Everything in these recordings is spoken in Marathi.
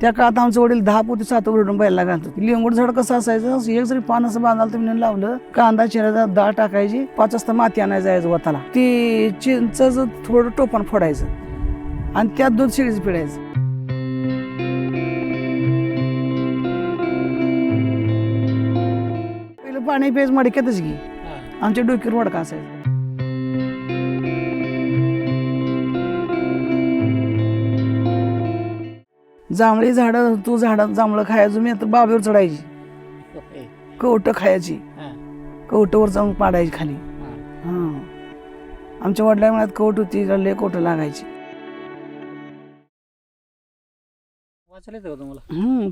त्या काळात आमचे वडील दहा पोती सात ओरडून बैला घालतो लिंगोड झाड कसं असायचं? असं एक जरी पान असं बांधाल तर म्हणून लावलं कांदा चिरायचा डाळ टाकायची पाच वाजता माती आणायला जायचं वताला. ती चिंचचं थोडं टोपण फोडायचं आणि त्यात दूध शिळीच पिळायचं. पहिलं पाणी पेज मडक्यातच घे. आमच्या डोक्यावर मडका असायचा. जांभळी झाडं तू झाडात जांभळं खायचो मी आता बाबेवर चढायची. कवटं खायची. कवटवर जाऊन पाडायची खाली. हां. आमच्या वडिला म्हणत कवट होती लय कवटं लागायची.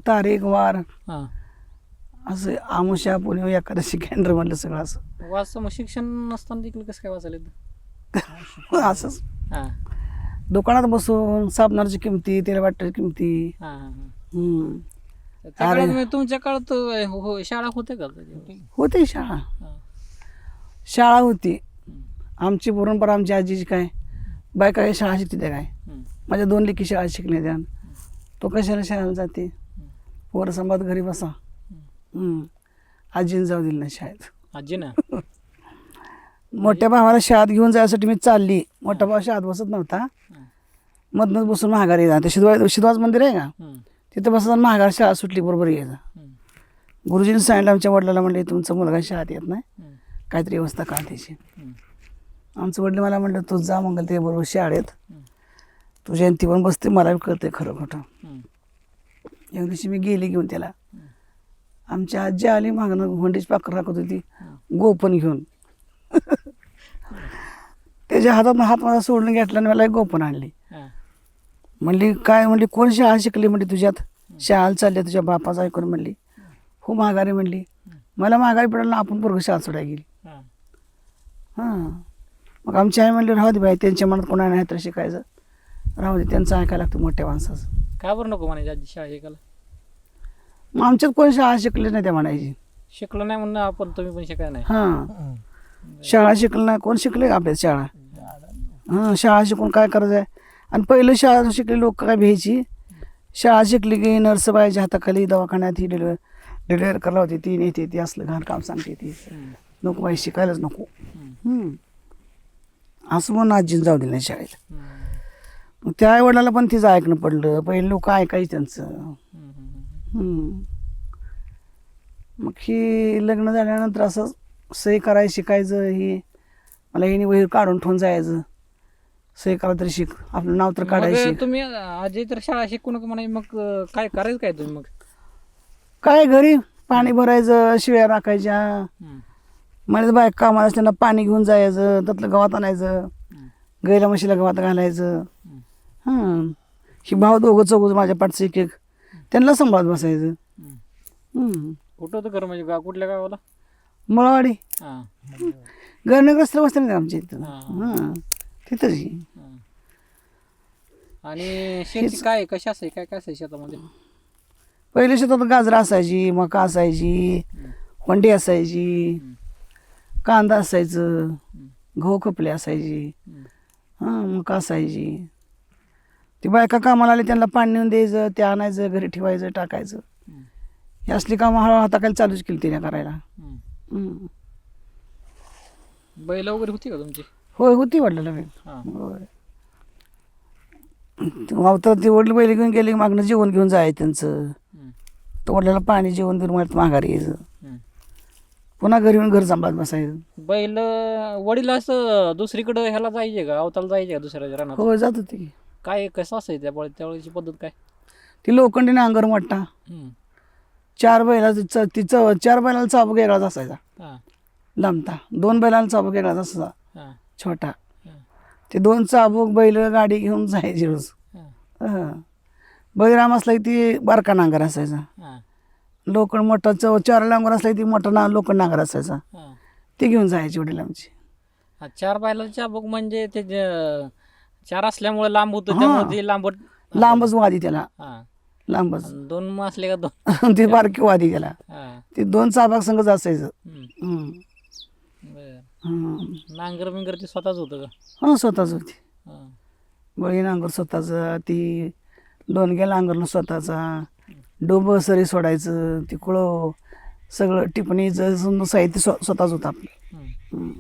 तारीख वार. हां. असं आमुषा पुणे एकादशी कॅन्डर म्हणलं सगळं असं. वाचतं मग शिक्षण नसताना देखील कसं काय वाचायला असंच. दुकानात बसून साबणाची किमती तेल वाटायची किमती. हां हां हां. हम्म. त्या काळात म्हणजे तुमच्या काळात अं, हो- हो, शाळा होते का होती? शाळा. हां. शाळा होती. आमची परंपरा आमची आजीची काय? बायका शाळा शिकते त्या काय? हम्म. माझ्या दोन लेखी शाळा शिकल्या त्या. तो कशाला शाळेला जाते? पोरं संबाद घरी बसा. हम्म. आजीने जाऊ दिलं नाही शाळेत. आजी ना मोठ्या भावाला शाळेत घेऊन जायसाठी मी चालली. मोठा भाव शाळेत बसत नव्हता. मधनच बसून महागारी जा ते शिदवा शिदवाज मंदिर आहे का. तिथं बसत महागार शाळा सुटली बरोबर यायचा. गुरुजीने सांगितलं आमच्या वडिलाला म्हणले तुमचा मुलगा शाळेत येत नाही. काहीतरी व्यवस्था का त्याची. आमचं वडील मला म्हणलं तू जा मंगल ते बरोबर शाळेत. तू जयंती पण बसते मला कळते खरं खोटं. एक दिवशी मी गेली घेऊन त्याला. आमची आजी आली मागणं हुंडीची पाकर राखत होती. गोपन घेऊन. त्याच्या हातात हात माझा सोडून घेतला आणि मला एक गोपन आणली. हां. म्हणली काय म्हणली कोण शाळा शिकली म्हणली तुझ्यात? शाळा चालली तुझ्या बापाचं ऐकून म्हणली. हो माघारी म्हणली. मला माघारी पडलं ना आपण पोरग शाळा सोडायला गेली. हां. हां. मग आमची आई म्हणली राहू दे बाई त्यांच्या मनात कोणा नाही तर शिकायचं. राहू दे त्यांचं ऐकायला लागतं मोठ्या माणसाचं. का बरं नको म्हणायची आजी शाळा शिकायला? मग आमच्यात कोण शाळा शिकली नाही त्या म्हणायची. शिकलो नाही म्हणून आपण तुम्ही पण शिकाय नाही. हां. शाळा शिकलं नाही कोण शिकले का आपल्यात शाळा? हां शाळा शिकून काय करायचं आहे आणि पहिलं शाळा शिकले लोक काय भ्यायची? शाळा शिकली की नर्स पाहिजे हाताखाली दवाखान्यात ही डिलिव्हर डिलिव्हर करायला होती. ती नेते ती असलं घर काम सांगते ती. नको बाई शिकायलाच नको. असं म्हणून आजीनं जाऊ दिलं शाळेत मग त्या आई पण तिचं ऐकणं पडलं. पहिले लोक ऐकायची त्यांचं. मग ही लग्न झाल्यानंतर असं सही करायला शिकायचं ही. मला हिने वहीर काढून ठेवून जायचं. सही करा तरी शिक आपलं नाव तर काढायचं मग शिक. तुम्ही आजी तर शाळा शिकू नका म्हणे मग अं, काय करायचं काय तुम्ही मग काय घरी पाणी भरायचं शिव्या राखायच्या हम्म. म्हणजे बाय कामाला असताना पाणी घेऊन जायचं त्यातलं गव्हात आणायचं हम्म. गैला म्हशीला गव्हात घालायचं हम्म. हां ही भाऊ दोघं चौघं माझ्या पाठचं एक एक त्यांना सांभाळत बसायचं हम्म. हम्म. कुठं होतं घर म्हणजे गाव कुठल्या गावाला मळवाडी हां घरनग्रस्त वस्ती नाही आमच्या इथं हां. हां तिथंच ही. हां. आणि शेती काय कशी असाय काय काय असाय शेतामध्ये पहिले शेतात गाजरं असायची मका असायची वंडी असायची कांदा असायचं गहू खपले असायची. हां मका असायची ती बायका कामाला आली त्यांना पाणी नेऊन द्यायचं ते आणायचं घरी ठेवायचं टाकायचं हम्म. ही असली कामं हळूहळू हाताखाली चालूच केली तिने करायला हम्म. हम्म. बैल वगैरे होती का तुमची होय होती वडिलाला वेळ हां. होय. ते वडील बैल घेऊन गेले की मागणं जेवण घेऊन जायचं त्यांचं. हम्म. तर वडिलाला पाणी जेवण देऊन मला माघारी यायचं. हम्म. पुन्हा घरी येऊन घर सांभाळत बसायचं. बैल वडील असं दुसरीकडं ह्याला जायचे का? अवताला जायचे का दुसऱ्या रानात? हो जात होती की. काय कसं असायचं त्या त्यावेळेची पद्धत काय? ती लोखंडीने अंगर हम्म. चार बैला तिचं चार बैलाला चाबूक वेगळाच असायचा. हां. लांबता. दोन बैलाला चाबूक वेगळाच असायचा. हां. छोटा. ते दोन चाबूक बैल गाडी घेऊन जायची रोज. बळीराम असला की ती बारका नांगर असायचा. लोखंड मोठा चौ चार नांगर असला की ती मोठा ना लोखंड नांगर असायचा. ते घेऊन जायची वडील आमची. चार बैलाच्या बुक म्हणजे ते चार असल्यामुळे लांब होतं. त्यामुळे लांबट लांबच वादी त्याला. लांबच. दोन असले का दोन? ती बारकी वादी त्याला. ते दोन चाबाक संगच असायचं. हं. नांगर बिंगर ते स्वतःच होतं का? हं स्वतःच होती. हां. बळी नांगर स्वतःच ती डोनग्या नांगरणं स्वतःचा डोब सरी सोडायचं ते कुळं सगळं टिपणीचं समजा साहित्य स्व स्वतःच होतं आपलं. हम्म.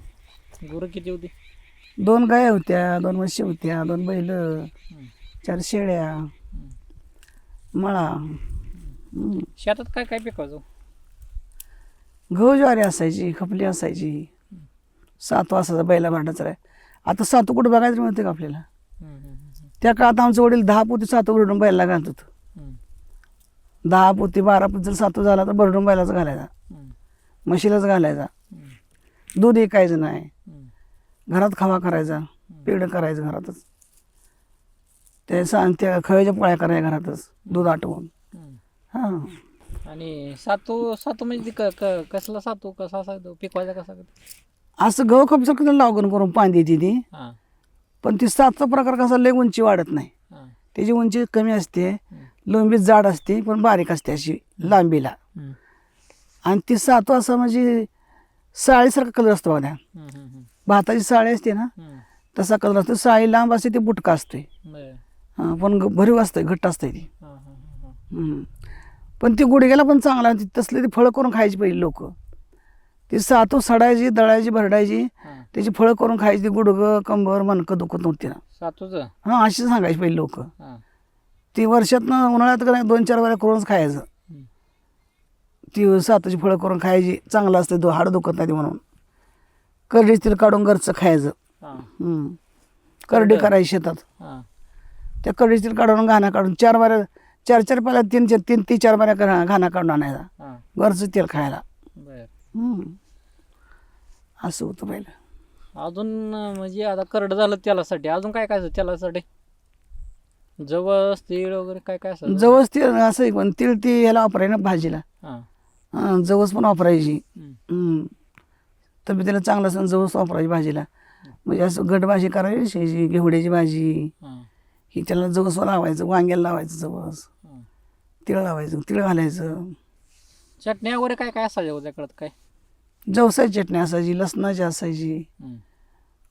गुरं किती होती? दोन गाया होत्या दोन म्हशी होत्या दोन बैल हम्म. चार शेळ्या मळा. शेतात काय काय पिकायचो गहू ज्वारी असायची खपली असायची. सात वाजता बैला भांडाचा आहे आता सातू कुठं बघायचं म्हणते का आपल्याला? त्या काळात आमचं वडील दहा पोती सातू भरडून बैला घालत होतं. दहा पोती बारा पोती जर सातू झाला तर भरडून बैलाचा घालायचा. म्हशीलाच घालायचा. दूध ऐकायचं नाही. घरात खवा करायचा. पेढं करायचं घरातच. ते सा त्या खव्याच्या पोळ्या करायच्या घरातच. दूध आटवून. हां. आणि सातू सातू म्हणजे कसला सातू? कसा असा तो पिकवायचा कसा? असं गहू खपचं लागून करून पाणी देते ती. हां. पण ती सातचा प्रकार कसा लय उंची वाढत नाही. हां. त्याची उंची कमी असते. लंबी जाड असते पण बारीक असते अशी लांबीला. हम्म, आणि ती सातू असं म्हणजे साळीसारखा कलर असतो बघा. हम्म, हम्म, हम्म, भाताची साळी असते ना हम्म. तसा कलर असतो. साळी लांब असते ते बुटका असते बरं. हां, पण ग- भरीव असते घट्ट असते ती. हां, हां, हां, हां. हम्म. पण ती गुडघ्याला पण चांगला तसली ती फळं करून खायची पहिली लोक. ती सातू सडायची दळायची भरडायची. हां. त्याची फळं करून खायची ती गुडघं कंबर मणकं दुखत नव्हती ना. सातूचं? हां अशी सांगायची पहिली लोक. हां. ती वर्षातनं उन्हाळ्यात का दोन चार वेळा करूनच खायचं. ती साताची फळं करून खायची चांगलं असतं दो हाड दुखत नाही म्हणून. करडी तिला काढून घरचं खायचं. हां. करडी करायची शेतात. हां. त्या करडी तिला काढून घाणा काढून चार बाऱ्या चार चार पाल्या तीन चार तीन ती चार बाऱ्या घाणा काढून आणायचा. हां. घरचं तेल खायला. असं होतं पहिलं. अजून अं, म्हणजे आता करड झालं तेलासाठी अजून काय काय असतं तेलासाठी जवस तीळ वगैरे काय काय असतं जवस तीळ असं आहे पण. तीळ ती ह्याला वापराय ना भाजीला. हां. हां, जवस पण वापरायची. हम्म. हम्म. तब्येतीला चांगलं असं जवस वापरायची भाजीला. म्हणजे असं गट भाजी करायची शेची घेवड्याची भाजी. हां. ही त्याला जवस लावायचं वांग्याला लावायचं जवस. हां. तिळ लावायचं तिळ घालायचं. चटण्या वगैरे काय काय असायच्या त्याकडं काय? जवसाची चटणी असायची लसणाची असायची.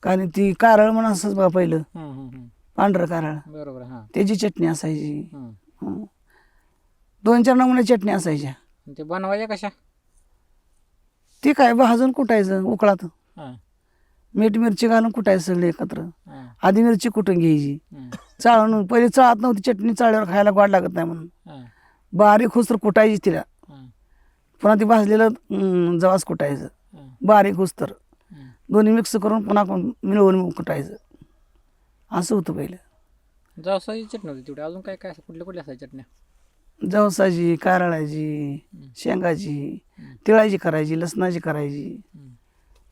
कारण ती कारळ म्हणून असंच बघा पहिलं. पांढरं कारळ. बरोबर त्याची चटणी असायची. हं. दोन चार नमुने चटणी असायच्या. ते बनवायच्या कशा? ती काय भाजून कुटायचं उकळात. मीठ मिरची घालून कुटायचं सगळे एकत्र. आधी मिरची कुटून घ्यायची. चाळून पहिले चाळत नव्हती चटणी चाळल्यावर खायला गोड लागत नाही म्हणून. बारीक हुसर कुटायची तिला. पुन्हा ती भाजलेलं जवास कुटायचं. बारीक हम्म. दोन्ही मिक्स करून पुन्हा मिळवून कुटायचं. असं होतं पहिलं. जवसाची चटणी होती तेवढी. अजून काय काय कुठल्या कुठल्या असायच्या चटण्या? जवसाची कारळाची शेंगाची तिळाची करायची लसणाची करायची.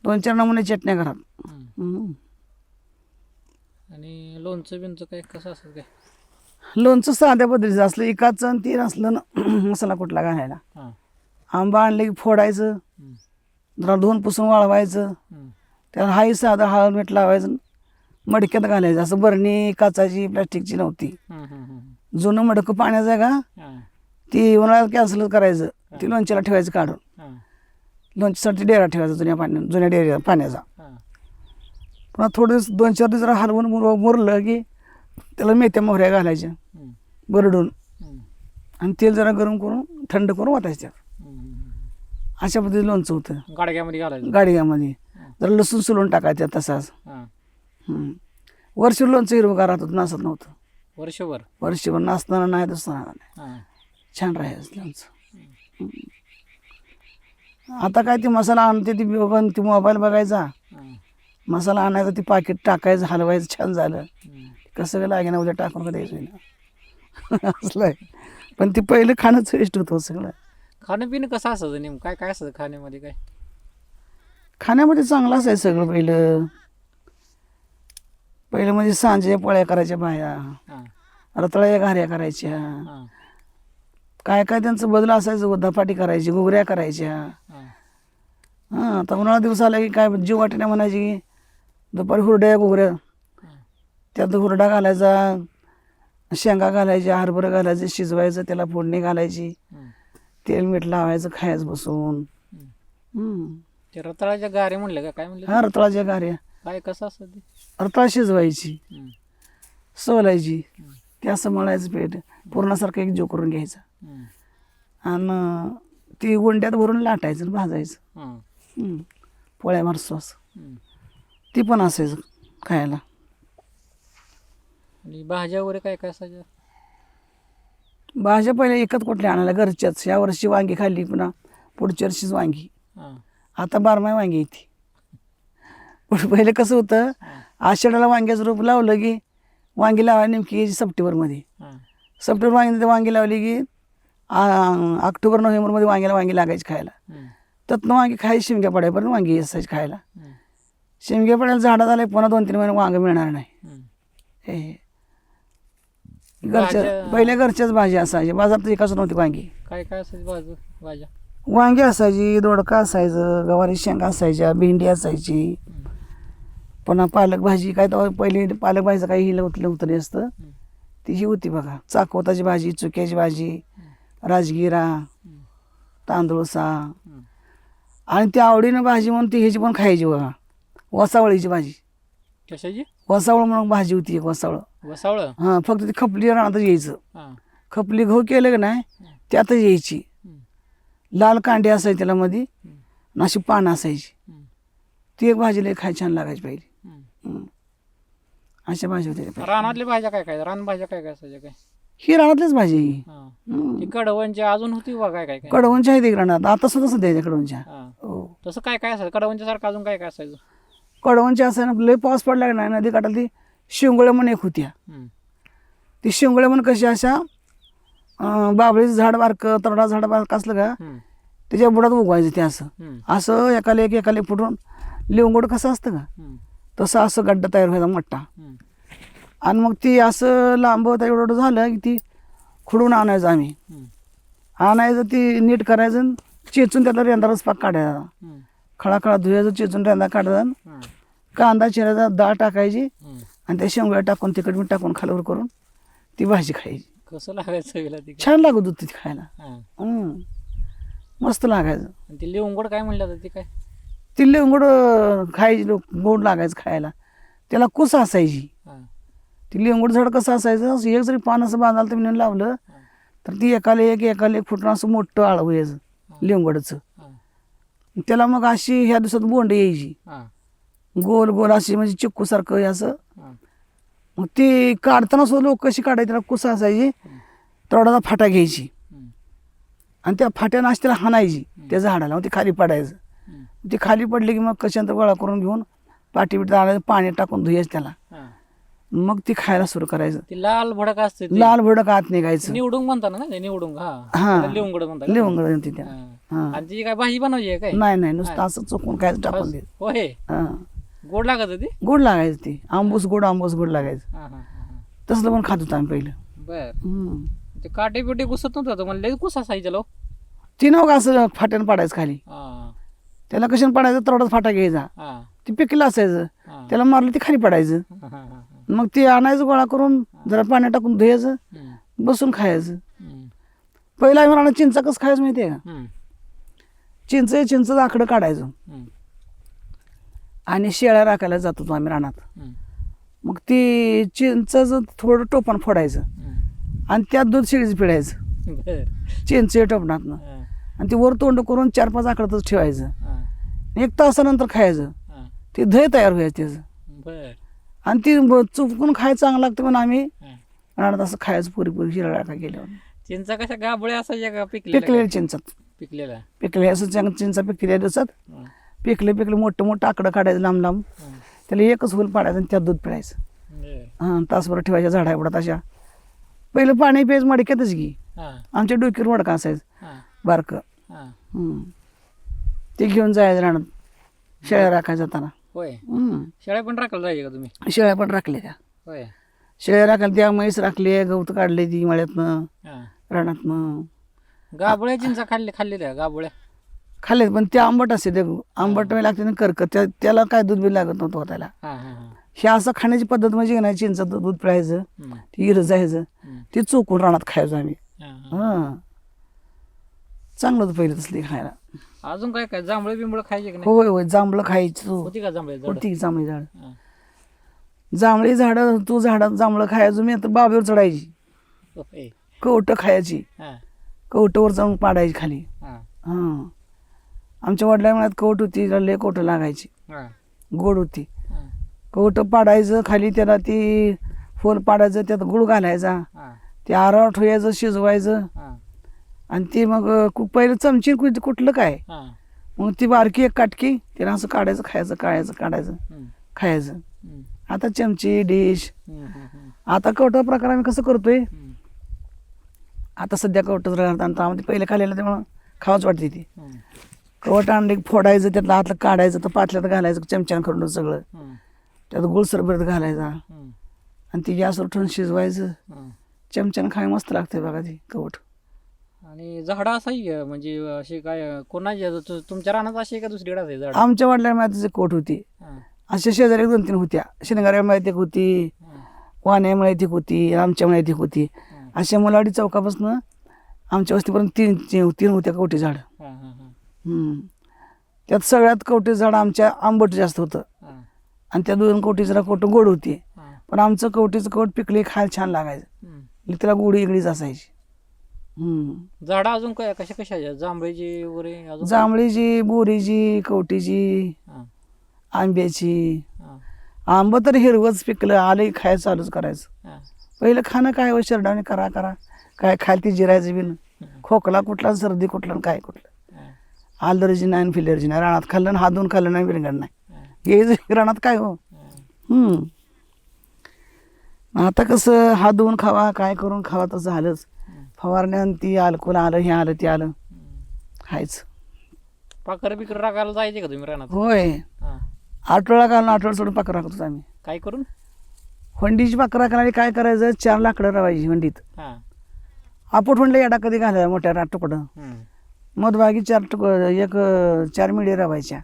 दोन चार नमुने चटण्या घरात. आणि लोणचं बिनचं काय कसं असतं काय? लोणचं साध्या पद्धतीचं असलं एकाचं आणि तीन असलं ना मसाला कुठला घालायला. आंबा आणले की फोडायचं. जरा धुवून पुसून वाळवायचं. त्याला हाही साधं हळद मीठ लावायचं मडक्यात घालायचं. असं बरणी काचाची प्लॅस्टिकची नव्हती. जुनं मडकं पाण्याचं आहे का? ती उन्हाळ्यात कॅन्सल करायचं. ती लोणच्याला ठेवायचं काढून. लोणच्यासाठी डेरा ठेवायचा जुन्या पाण्या जुन्या डेऱ्या पाण्याचा. पुन्हा थोडे दिवस दोन चार दिवस जरा हलवून मुर मुरलं की त्याला मेथ्या मोहऱ्या घालायच्या. बरडून. आणि तेल जरा गरम करून थंड करून वाटायचं. अशा पद्धतीने लोणचं होतं. गाडग्यामध्ये घालायचं. गाडग्यामध्ये. जरा लसूण सोलून टाकायचं तसाच हां. हम्म. वर्षभर लोणचं हिरवगार राहत होतं नासत नव्हतं. वर्षभर? वर्षभर नाचताना नाही तसं नाही. हां. छान राहायचं लोणचं. हम्म. आता काय ते मसाला आणते ती बघून ती मोबाईल बघायचा. हां. मसाला आणायचा ती पाकिट टाकायचं हलवायचं छान झालं. हम्म. कसं काय लागे ना उद्या टाकून का द्यायचं ना असलं आहे पण ते पहिलं खाणंच वेस्ट होतं सगळं. खाणं पिणं कसं असायचं नेमकं? काय काय असायचं खाण्यामध्ये काय? खाण्यामध्ये चांगलं असायचं सगळं पहिलं. पहिलं म्हणजे सांजेच्या पोळ्या करायच्या बाया. हां. रताळ्या घाऱ्या करायच्या. हां. काय काय त्यांचं बदल असायचं? धपाटी करायची घुगऱ्या करायच्या. हां. हां आता उन्हाळा दिवस आला की काय जीव वाटण्या म्हणायची की दुपारी हुरड्या घुगऱ्या. त्यात हुरडा घालायचा शेंगा घालायच्या हरभरं घालायचं शिजवायचं त्याला फोडणी घालायची. तेल मीठ लावायचं खायचं बसून. हम्म. ते रताळ्याच्या गारे म्हणले का? काय म्हणले हा रताळाच्या घाऱ्या काय कसं असतं ते? रताळ शिजवायची. हम्म. सोलायची. ते असं मळायचं पेट पूर्णासारखं एक जीव करून घ्यायचा. आणि ती गुंड्यात भरून लाटायचं आणि भाजायचं. पोळ्या मारसो असं. ती पण असायचं खायला. आणि भाज्या वगैरे काय काय असायच्या? भाज्या पहिले एकच कुठल्या आणायला? घरच्याच. या वर्षी वांगी खाल्ली पुन्हा. पुढच्या वर्षीच वांगी. हां. आता बारमाही वांगी येते. पण पहिले कसं होतं आषाढाला वांग्याचं रोप लावलं की वांगी लावायला नेमकी यायची सप्टेंबरमध्ये. सप्टेंबर वांगी वांगी लावली की ऑक्टोबर नोव्हेंबरमध्ये वांग्याला वांगी लागायची खायला. त्यातनं वांगी खायची शिमग्या पडायपर्यंत वांगी असायची खायला. शिमग्या पडायला झाडं झाले पुन्हा दोन तीन महिने वांग मिळणार नाही. हं. घरच्या भाज्या- पहिल्या घरच्याच भाज्या असायच्या बाजारात एकाच नव्हती वांगी काय काय असायची भाजी भाज्या वांगी असायची दोडका असायचं गवारी शेंगा असायच्या भेंडी असायची. पुन्हा पालक भाजी काय तर पहिले पालक भाजीचं काही हिलं होतं नाही असतं. ती ही होती बघा चाकवताची भाजी चुक्याची भाजी राजगिरा हं. तांदूळसा. आणि ती आवडीनं भाजी म्हणून ती ह्याची पण खायची बघा वसावळीची भाजी कशाची वसावळ म्हणून भाजी होती एक वसावळ वसावळ? हां फक्त ती खपली रानातच यायचं. खपली गहू केलं का नाही त्यातच यायची. लाल कांडी असायची त्याला मध्ये अशी पानं असायची. ती एक भाजी लई खाय छान लागायची. हं. अशा भाजी होत्या. रानातल्या भाज्या काय काय? रानभाज्या काय काय असायच्या काय? ही रानातलीच भाजी ही. हां. हं. ती कडवणची अजून होती बा काय काय कडवणच्या आहेत रानात. आता सुद्धा सध्या त्या कडवणच्या हां. तसं काय काय असायचं? कडवणच्या सारखं अजून काय काय असायचं? कडवणच्या असं ना लय पाऊस पडला का नाही? नदी काठाला ती शिंगोळ्या म्हणून एक होत्या. ती शिंगोळ्या म्हणून कशी अशा बाबळीचं झाड बारकं तरडा झाड बारकं असलं का. त्याच्या बुडात उगवायचं ते असं. असं एकाला एक एकाला एक फुटून लिंगोड कसं असतं का. तसं असं गड्डा तयार व्हायचा मोठा. आणि मग ती असं लांब होता एवढं झालं की ती खुडून आणायचं आम्ही. आणायचं ती नीट करायचं चेचून त्यातला रेंदा रस पाक काढायचा. खळा खळा धुयाचं चेचून रेंदा काढायचा. कांदा चिरायचा डाळ टाकायची. आणि त्या शेंगोळ्या टाकून तिखट मीठ टाकून खालवर करून ती भाजी खायची. कसं लागायचं? छान लागत होती ती खायला. मस्त लागायचं. ती लिंगोड काय म्हणलं जातं ती काय? ती लिंगोड खायची गोड लागायचं खायला. त्याला कुस असायची. ती लिंगोड झाड कसं असायचं? असं एक जरी पान असं बांधायला तर म्हणून लावलं तर ती एकाला एक एकाला एक फुटून असं मोठं आळ यायचं लिंगोडचं हां. त्याला मग अशी ह्या दिवसात बोंड यायची. गोल गोल अशी म्हणजे चिक्कूसारखं हे असं. मग ती काढताना सुद्धा लोक कशी काढायची कुस असायची? तेवढा फाटा घ्यायची. आणि त्या फाट्यानं अशी त्याला हाणायची त्या झाडाला. मग ती खाली पडायचं. ती खाली पडली की मग कशांतर गोळा करून घेऊन पाठी बिटी आणायचं पाणी टाकून धुयायचं त्याला. मग ती खायला सुरू करायचं. ती लाल भडक असते. लाल भडक आत निघायचं. निवडूंग म्हणतात ना ते निवडूंग हा. लिंगोड म्हणतात? लिहून गळती त्या. आणि ती काय भाजी बनवायची काय? नाही नाही नुसतं असं चुकून काय टाकून बस. गोड लागत होती? गोड लागायचं ती आंबूस गोड आंबूस गोड लागायचं. हां हां हां तसलं पण खात होतं आम्ही पहिलं. बर. हम्म. ते काटे बिटे घुसत नव्हतं मला लई कुस असायचं लो ती नव का असं फाट्यानं पाडायचं खाली? हां. त्याला कशाने पडायचं? तेवढाच फाटा घ्यायचा. हां. ती पिकलं असायचं. हां. त्याला मारलं ती खाली पडायचं. हां हां हां मग ते आणायचं गोळा करून जरा पाण्यात टाकून धुयाचं हं. बसून खायचं. पहिला आम्ही राहणार चिंचा कसं खायचं माहिती आहे का. चिंच चिंच आकडं काढायचं. आणि शेळ्या राखायला जात होतो आम्ही रानात. मग ती चिंचचं थोडं टोपण फोडायचं. आणि त्यात दूध शेळीचं पिळायचं चिंच टोपणातनं. आणि ती वर तोंड करून चार पाच आकडतच ठेवायचं. एक तासानंतर खायचं. ते दही तयार व्हायचं त्याचं आणि ती चुकून खायचं चांगलं लागतं म्हणून आम्ही. रानात असं खायचं पुरी पुरी शिराळा का गेल्यावर चिंचा कशा गाबळ्या असायच्या का पिकलेल्या पिकलेल्या चिंचात पिकलेल्या पिकले असं चिंचा पिकलेल्या दिवसात. पिकले पिकले मोठं मोठं आकडं काढायचं लांब लांब. त्याला एकच होल पाडायचं आणि त्यात दूध पिळायचं. हां तासभर ठेवायच्या झाडा एवढा तशा पहिलं पाणी प्यायचं मडक्यातच घे. आमच्या डोक्यावर मडका असायचं. बारकं. ते घेऊन जायचं राहणार शेळ्या राखायला जाताना. होय. शेळ्या पण राखायला जायचे का तुम्ही? शेळ्या पण राखल्या त्या. होय. शेळ्या राखायला त्या म्हैस राखली गवत काढली ती मळ्यातनं हां. रानातनं. गाबोळ्या चिंचा खाल्ले खाल्लेल्या गाबोळ्या खाल्ले पण ते आंबट असते ते आंबट लागते ना करकत. त्या त्याला काय दूध बी लागत नव्हतं त्याला. हां असं खाण्याची पद्धत म्हणजे नाही चिंचं दूध पिळायचं. ते इरं जायचं. ते चोकून रानात खायचो आम्ही. हां, चांगलं होतं पहिलं तसली खायला. अजून काय काय? जांभळे बिंबळे खायचे होय होय. जांभळं खायचं. होती का जांभळे झाडं? होती जांभळी झाड. जांभळी झाडं तू झाडात जांभळं खायचो मी तर बाबेवर चढायची. कवटं खायची. हा. कवटंवर जाऊन पाडायची खाली. हां. आमच्या वडिला म्हणत कवट होती लय कवटं लागायची. हा. गोड होती. कवटं पाडायचं खाली त्याला ती फोल पाडायचं त्यात गुळ घालायचा. ते आरावर ठेवायचं शिजवायचं. आणि ती मग पहिलं चमची कुठ- कुठलं काय? हा. मग ती बारकी एक काटकी तिला असं काढायचं खायचं काढायचं काढायचं खायचं. आता चमची डिश. आता कवटा प्रकार आम्ही कसं करतोय? आता सध्या कवटच राहतात पहिलं खाल्लेलं त्यामुळं खावंच वाटते ती कवट आणले की फोडायचं त्यातलं आतलं काढायचं तर पातल्यात घालायचं चमच्यानं करून सगळं. त्यात गुळ सरबत घालायचा. आणि ती गॅसवर ठेवून शिजवायचं. चमच्यानं खाय मस्त लागते बघा ती कवट. आणि झाडं असाही म्हणजे अशी काय कोणाची तुमच्या रानात अशी का दुसरीकडे असाय झाड? आमच्या वडिलांना माहितीची कोट होती. अशा शेजारी दोन तीन होत्या. शेनगाऱ्या माहिती होती. वाण्या माहिती होती. आमच्या माहिती होती. अशा मुलाडी चौकापासून आमच्या वस्तीपर्यंत तीन तीन होत्या कवटी झाड. त्यात सगळ्यात कवटी झाड आमच्या आंबट जास्त होतं. आणि त्या दोन कवटी जरा कोट गोड होती. पण आमचं कवटीचं कवट पिकले खायला छान लागायचं. त्याला गोडी इकडीच असायची. हम्म. झाडं अजून काय कशा कशा? जांभळीची वगैरे जांभळीची बोरीची कवटीची आंब्याची. आंबं तर हिरवंच पिकलं आलं की खायचं चालूच करायचं. पहिलं खाणं काय हो शरडाने करा करा. काय खायला ती जिरायचं बिन. खोकला कुठला सर्दी कुठला आणि काय कुठलं. आलर्जी नाही आणि फिलर्जी नाही. रानात खाल्लं आणि हातून खाल्लं नाही बिरगड नाही. हा, हे रानात काय हो? हा. आता कसं हात धुवून खावा काय करून खावा तसं झालंच. फवारण्यानं ती अल्कोहोल आलं हे आलं ते आलं. खायचं पाखरं बिकर राखायला जायचे का तुम्ही रानात? होय. हा. आठवडा घालून आठवडा सोडून पाकर राखतो आम्ही. काय करून? हंडीची पाकर राखायला काय करायचं? चार लाकडं रवायची हंडीत. हा. आपट म्हणलं येडा कधी घालायला मोठ्या रा- तुकडं. हम्म, मधभागी चार तुक एक चार मिडी रवायच्या.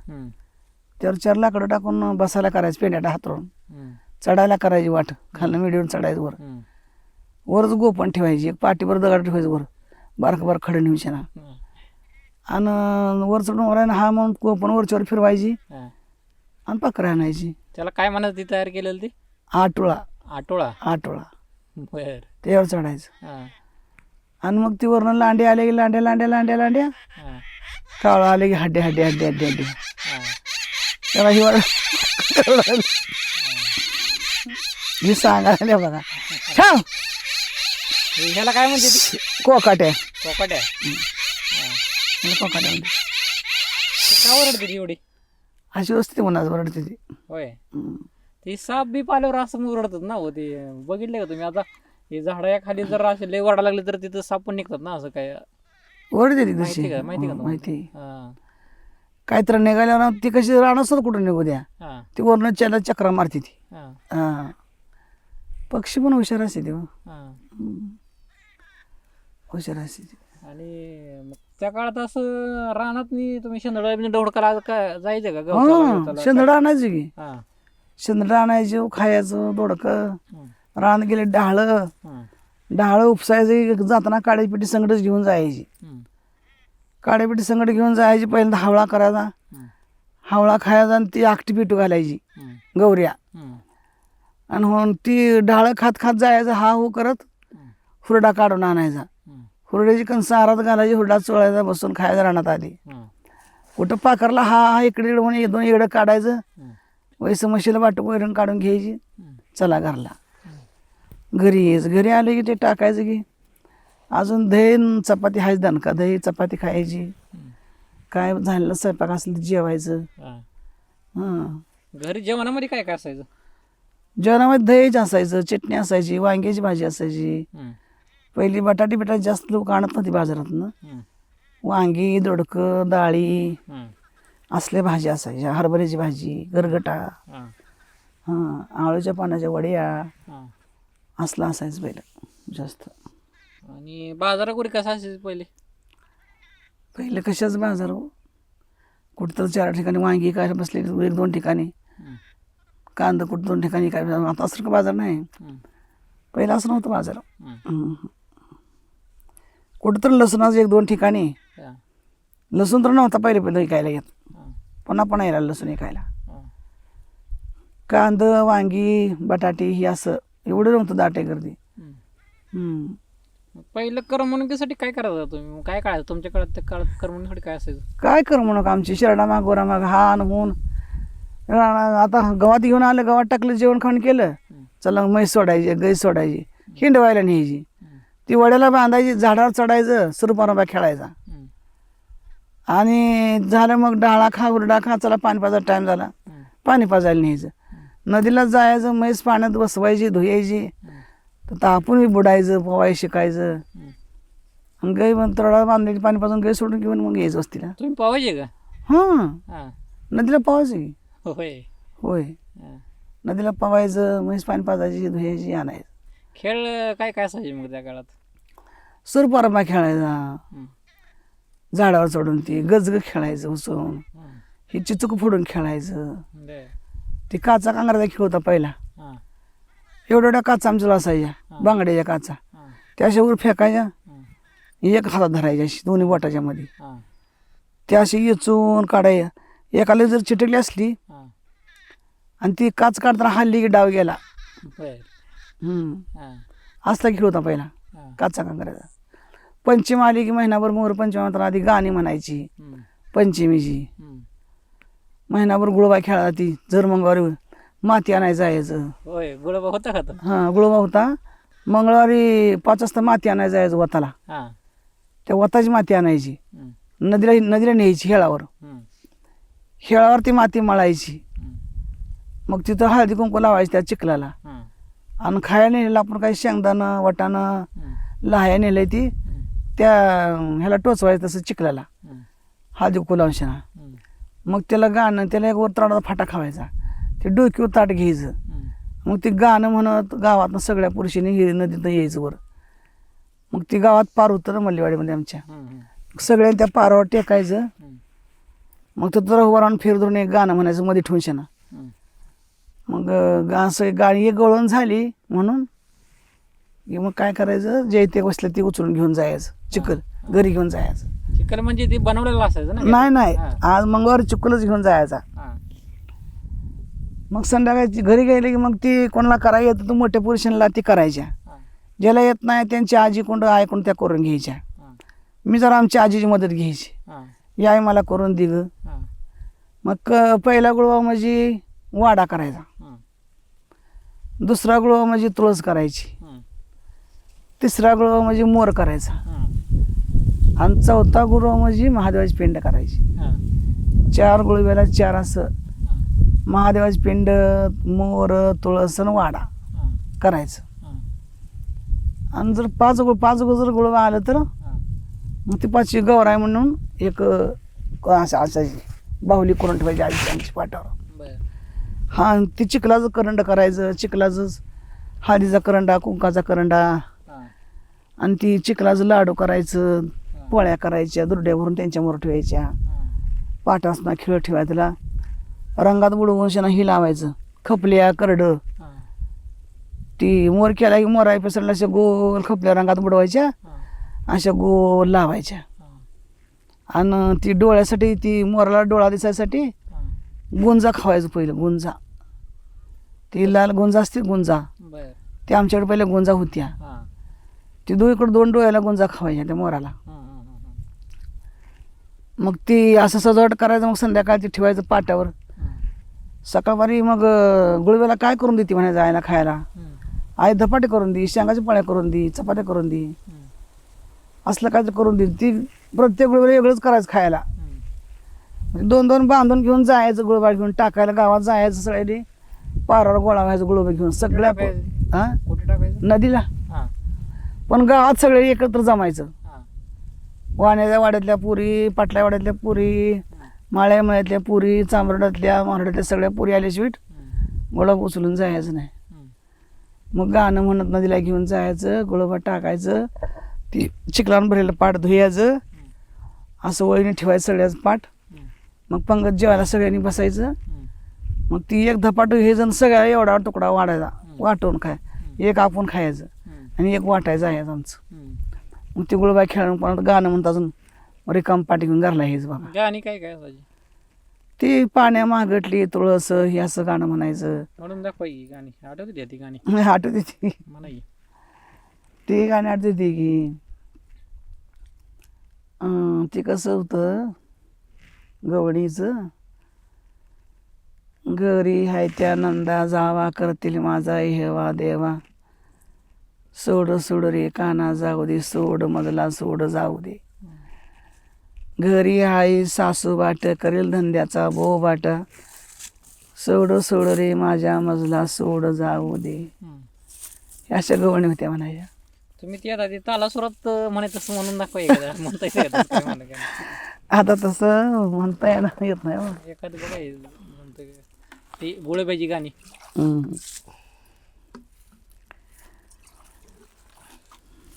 त्यावर चार लाकडं टाकून बसायला करायचं पेंड्याटा हातरून. चढायला करायची वाट. खालनं मिडीवर चढायचं वर. वरच गोपण ठेवायची. एक पाठीवर दगड ठेवायचं वर. बारक बारक खडे न्यायचे ना आणि वर चढून वर हा म्हणून गोपण वरच्यावर फिरवायची. आणि पकरा आणायची. त्याला काय म्हणत ती तयार केलेलं ती? आटोळा. आटोळा. आटोळा. त्यावर चढायचं. आणि मग ती वरनं लांडे आले की लांड्या लांड्या लांड्या लांड्या. कावळा आले की हड्डे हड्डे हड्डे हड्डे हड्डे. त्याला हिवाळा मी सांगायला बघा. ह्याला काय म्हणते ती? कोकाट्या कोकाट्या मला कोकाट्या म्हणते. का ओरडते ती एवढी? अशी वस्ती म्हणाच वरडते ती. होय. ती साप बी पाल्यावर असं ओरडतात ना हो ते. बघितले का तुम्ही आता? हे झाडा खाली जर असे लय वरडा लागले तर तिथं साप पण निघतात ना असं काय? वरडते ती माहिती तशी का? माहिती का तुम्हाला? माहिती. हा. काय तर निघाल्यावर ती कशी राहणार कुठं निघू द्या? हा. ती वरनं त्याला चक्रा मारते ती. हा. हा. पक्षी पण हुशार असते ती हो. हुशार असते ती. आणि मग त्या काळात असं रानात नी तुम्ही शेंदडा डोडकाला काय जायचं का? गवताला- हा. गवताला? शेंदडा आणायची की. हा. शेंदडा आणायची खायचं दोडकं रान गेले डाळं. डाळं उपसायचं जाताना काळीपिटी संगटच घेऊन जायची. काळीपिटी संगट घेऊन जायची पहिल्यांदा हावळा करायचा. हावळा खायचा आणि ती आकटी पिटू घालायची गौऱ्या. आणि म्हणून ती डाळं खात खात जायचं हा हो करत हुरडा काढून आणायचा. हुरड्याची कणसं आरात घालायची हुरडा चोळायचा बसून खायचा रानात आधी. कुठं पाखरला हा हा इकडे इकडे म्हणून दोन इकडं काढायचं. वैसं म्हशीला वाटप वैरण काढून घ्यायची. चला घरला. घरी यायचं घरी आले की ते टाकायचं की. अजून दही न चपाती हायच दणका दही चपाती खायची. काय झालेलं? स्वयंपाक असलं तर जेवायचं. हा. हां. घरी जेवणामध्ये काय काय असायचं? जेवणामध्ये दहीच असायचं चटणी असायची वांग्याची भाजी असायची. पहिली बटाटी बिटाटी जास्त लोक आणत नव्हती बाजारातनं वांगी दोडकं डाळी हं, असल्या भाज्या असायच्या हरभऱ्याची भाजी गरगटा. हा, हां. आळूच्या पानाच्या वड्या. हा. असलं असायचं पहिलं जास्त. आणि बाजारा कुठे कसा असायचं पहिले? पहिलं कशाच बाजार हो? कुठं तर चार ठिकाणी वांगी काय बसले एक दोन ठिकाणी. कांदा कुठं दोन ठिकाणी काय आता असं बाजार नाही? पहिलं असं नव्हतं बाजार. कुठं तर लसणाचं एक दोन ठिकाणी. लसूण तर नव्हता पहिले पहिलं विकायला येत. पुन्हा पण यायला लसूण विकायला. हा. कांदा वांगी बटाटी ही असं. एवढं नव्हतं दाटे गर्दी. हम्म. पहिलं करमणुकीसाठी काय करायचं तुम्ही? मग काय काढायचं तुमच्या काळात त्या काळात करमणुकीसाठी काय असायचं? काय कर म्हणून आमची शेरडा माग गोरा माग हा म्हणून आता गवात घेऊन आलं गवात टाकलं जेवण खाऊन केलं. चला म्हैस सोडायची गाय सोडायची. हिंडवायला न्यायची. हम्म. ती वड्याला बांधायची झाडावर चढायचं सुरपारंबा खेळायचा. हम्म. आणि झालं मग डाळा खा उरडा खा चला पाणी पाजायचा टाईम झाला. हम्म. पाणी पाजायला न्यायचं. नदीला जायचं म्हैस पाण्यात बसवायची धुयायची. तर आपण बुडायचं पोवाय शिकायचं. आणि गाई मग तळा बांधलेली पाणी पाजून गाई सोडून घेऊन मग यायचं वस्तीला. तुम्ही पावायचे का? हां. नदीला पावायचं होय. होय. नदीला पावायचं म्हैस पाणी पाजायची धुयायची आणायचं. खेळ काय काय असायचे मग त्या काळात? सुरपारंबा खेळायचा. झाडावर चढून ती गजग खेळायचं हम्म. ही चिचूक फोडून खेळायचं. ती काचा कांगराचा खेळ होता पहिला हा. एवढ्या एवढ्या काचा आमच्या असायच्या. बांगड्याच्या काचा हा. त्या अशा वर फेकायच्या हा. एक हातात धरायच्या अशी दोन्ही बोटाच्या मध्ये हा. त्या अशी येचून काढायच्या एकाला जर चिटकली असली हा. आणि ती काच काढताना हल्ली की डाव गेला बरं. हम्म. हा. असला खेळ होता पहिला हा. काचा कांगराचा पंचमी आली की महिनाभर मोर पंचमी आधी गाणी म्हणायची हम्म. पंचमीची हम्म. महिनाभर गुळबा खेळा ती जर मंगळवारी माती आणायचं जायचं होय गुळबा होता का तो हां गुळबा होता मंगळवारी पाच वाजता माती आणायचं जायचं वताला हा त्या वताची माती आणायची हम्म. नदीला नदीला न्यायची खेळावर हम्म. खेळावर ती माती मळायची. मग तिथं हळदी कुंकू लावायची त्या चिखलाला हा. आणि खायला नेलेलं आपण काही शेंगदाणं वाटाणं हम्म. लहाया नेलंय ती. त्या ह्याला टोचवायचं तसं चिखलाला हम्म. हळदी कुंकू लावून. मग त्याला गाणं त्याला एक वर फाटा खावायचा. ते डोक्यावर ताट घ्यायचं. मग ते गाणं म्हणत गावातनं सगळ्या पुरुषांनी हिरी नदीतनं यायचं वर. मग ती गावात पार होतं ना मल्लीवाडीमध्ये आमच्या. सगळ्यांनी त्या पारावर टेकायचं. मग तो तर उभं राहून फिर धरून एक गाणं म्हणायचं मध्ये ठेवून. मग गा असं गाणी एक गळून झाली म्हणून मग काय करायचं? जे ते बसलं ते उचलून घेऊन जायचं. चिकल घरी घेऊन जायचं. चिकन म्हणजे ते बनवलेलं असायचं ना नाही नाही हा. आज मंगळवारी चिकलच घेऊन जायचा हा. मग संध्याकाळची घरी गेले की मग ती कोणाला करायला येतं तर मोठ्या पुरुषांना ती करायच्या हा. ज्याला येत नाही त्यांची आजी कोण ऐकून त्या करून घ्यायच्या हा. मी जरा आमची आजीची मदत घ्यायची हा. या आई मला करून दि ग हा. मग क- पहिला गुळवा म्हणजे वाडा करायचा. दुसरा गुळवा म्हणजे तुळस करायची. तिसरा गुळवा म्हणजे मोर करायचा. आणि चौथा गुळवा म्हणजे महादेवाची पिंड करायची. चार गुळव्याला चार असं. महादेवाची पिंड मोर तुळस आणि वाडा. करायचं. आणि जर पाच गुळ पाच गुळ जर गुळवा आलं तर. मग ती पाचवी गौराय म्हणून एक असं असायची बाहुली करून ठेवायची आजी आमची पाटावर बरं. हा आणि ती चिखलाचं करंड करायचं चिखलाचंच हळदीचा करंडा कुंकाचा करंडा. आणि ती चिखलाचं लाडू करायचं. पोळ्या करायच्या दुर्ड्या भरून त्यांच्यावर ठेवायच्या. पाटासना खेळ ठेवायचा त्याला रंगात बुडवून शेणा ही लावायचं खपल्या करडं. ती मोर केला की मोराय पसरला अशा गोल खपल्या रंगात बुडवायच्या. अशा गोल लावायच्या. आणि ती डोळ्यासाठी ती मोराला डोळा दिसायसाठी. गुंजा खावायचं पहिलं गुंजा ती लाल गुंजा असते गुंजा. ते आमच्याकडे पहिले गुंजा होत्या. ती दोन्हीकडे दोन डोळ्याला गुंजा खावायच्या त्या मोराला. मग ती असं सजावट करायचं मग संध्याकाळची ठेवायचं पाट्यावर. सकाळवारी मग अं, गुळवेला काय करून देते म्हणे जायला खायला. आई धपाटे करून दे शेंगाच्या पोळ्या करून दे चपात्या करून दे. असलं काय करून दे ती प्रत्येक गुळवेला वेगळंच करायचं खायला. म्हणजे दोन दोन बांधून घेऊन जायचं गुळबाळ घेऊन टाकायला गावात जायचं सगळ्यांनी पारावर गोळा व्हायचं गुळबा घेऊन सगळ्या? हा नदीला हा. पण गावात सगळे एकत्र जमायचं. वाण्याच्या वाड्यातल्या पुरी पाटल्या वाड्यातल्या पुरी माळ्या मळ्यातल्या पुरी चांबरड्यातल्या मारड्यातल्या सगळ्या पुरी आल्याशिवाय हम्म. गोळा उचलून जायचं नाही. मग गाणं म्हणत नदीला घेऊन जायचं गुळबा टाकायचं ती चिखलान भरलेलं पाट धुयाचं असं वळीने ठेवायचं सगळ्याच पाठ मग पंगत जेवायला सगळ्यांनी बसायचं. मग ती एक धपाट हे जण सगळ्या एवढा तुकडा वाढायचा वाटून खाय. एक आपण खायचं आणि एक वाटायचं आहे आमचं. मग ते गुळबाई खेळून पण गाणं म्हणतं अजून. रिकाम पाठी घेऊन घरला हेच बघा गाणी काय काय असायची? ती पाण्या मागटली तुळस हे असं गाणं म्हणायचं. म्हणून दाखवा गाणी. आठवते ती गाणी. आठवते ती. म्हणा की ते गाणे आठवते ते की अं, ते कसं होतं गवडीचं घरी हाय त्या नंदा जावा करतील माझा हेवा देवा. सोड सोड रे काना जाऊ दे सोड मजला सोड जाऊ दे घरी हाय सासू बाट करेल धंद्याचा बो बाट सोड सोड रे माझ्या मजला सोड जाऊ दे अशा गवणी होत्या म्हणायच्या तुम्ही ते आता ते तालासुरात म्हणायचं असं म्हणून दाखवा एखाद्या म्हणता येतं का? काय म्हणा काय? आता तसं म्हणता येणार येत नाही हो. एखादं बघा हे म्हणतं का? ती गोळेबाईची गाणी हम्म.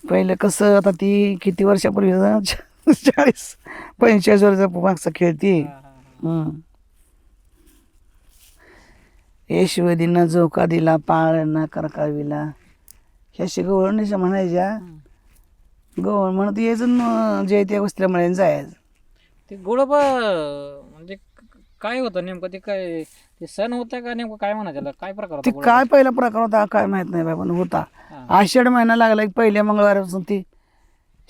पहिलं कसं आता ती किती वर्षापूर्वी चाळीस पंचेचाळीस वर्षाचा मागचा खेळती. यशवदीनं झोका दिला पाळ न करकाविला ह्या शिकवणीच्या म्हणायच्या. गवळ म्हणत यायचं जे त्या वस्तीला म्हणायचं जायचं. ते गोळोबा क- काय होतं नेमकं? ते काय ते सण होता का नेमकं? काय म्हणा त्याला? काय प्रकार होता ते गोळोबा? काय पहिला प्रकार होता काय माहीत नाही बाबा पण होता. हा. आषाढ महिना लागला की पहिल्या मंगळवारपासून ती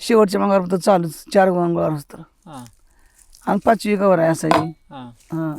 शेवटच्या मंगळवारपासून चालूच चार मंगळवार असतं. हा. आणि पाचवी गौर आहे असायची. हा. हां.